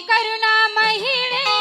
करुणा महिणे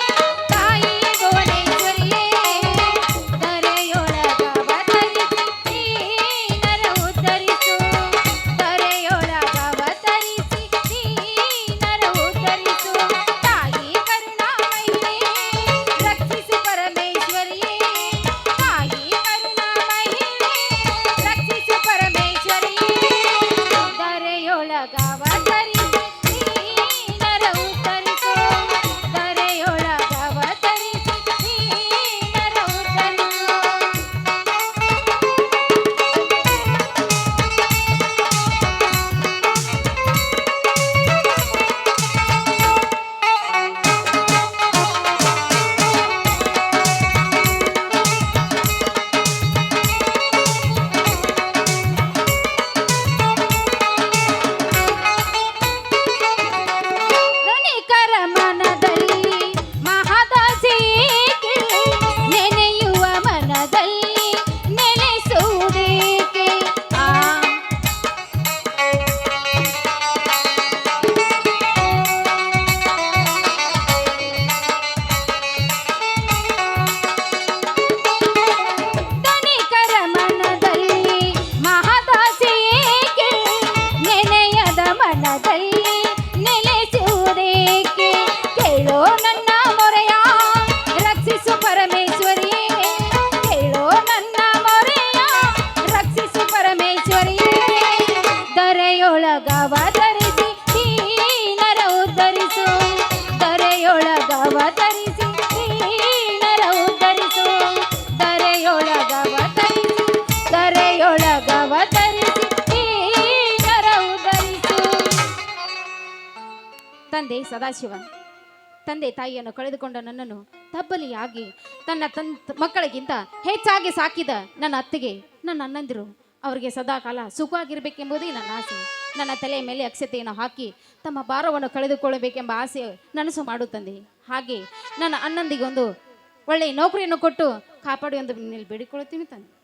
ಮನದಲ್ಲಿ ನೆಲೆಸುವುದೇಕೆ ಕೇಳೋ ನನ್ನ ಮೊರೆಯ ರಕ್ಷಿಸು ಪರಮೇಶ್ವರಿಯೇ. ಕೇಳೋ ನನ್ನ ಮೊರೆಯ ರಕ್ಷಿಸು ಪರಮೇಶ್ವರಿಯೇ. ದರೆಯೊಳಗವ ತಂದೆ ಸದಾಶಿವ ತಂದೆ ತಾಯಿಯನ್ನು ಕಳೆದುಕೊಂಡ ನನ್ನನ್ನು ತಬ್ಬಲಿಯಾಗಿ ತನ್ನ ತನ್ ಮಕ್ಕಳಿಗಿಂತ ಹೆಚ್ಚಾಗಿ ಸಾಕಿದ ನನ್ನ ಅತ್ತಿಗೆ ನನ್ನ ಅಣ್ಣಂದಿರು. ಅವರಿಗೆ ಸದಾಕಾಲ ಸುಖವಾಗಿರಬೇಕೆಂಬುದೇ ನನ್ನ ಆಸೆ. ನನ್ನ ತಲೆಯ ಮೇಲೆ ಅಕ್ಷತೆಯನ್ನು ಹಾಕಿ ತಮ್ಮ ಭಾರವನ್ನು ಕಳೆದುಕೊಳ್ಳಬೇಕೆಂಬ ಆಸೆ ನನಸು ಮಾಡುತ್ತಂದೆ. ಹಾಗೆ ನನ್ನ ಅಣ್ಣಂದಿಗೊಂದು ಒಳ್ಳೆಯ ನೌಕರಿಯನ್ನು ಕೊಟ್ಟು ಕಾಪಾಡಿ ಎಂದು ಬೇಡಿಕೊಳ್ಳುತ್ತೀನಿ ತಂದೆ.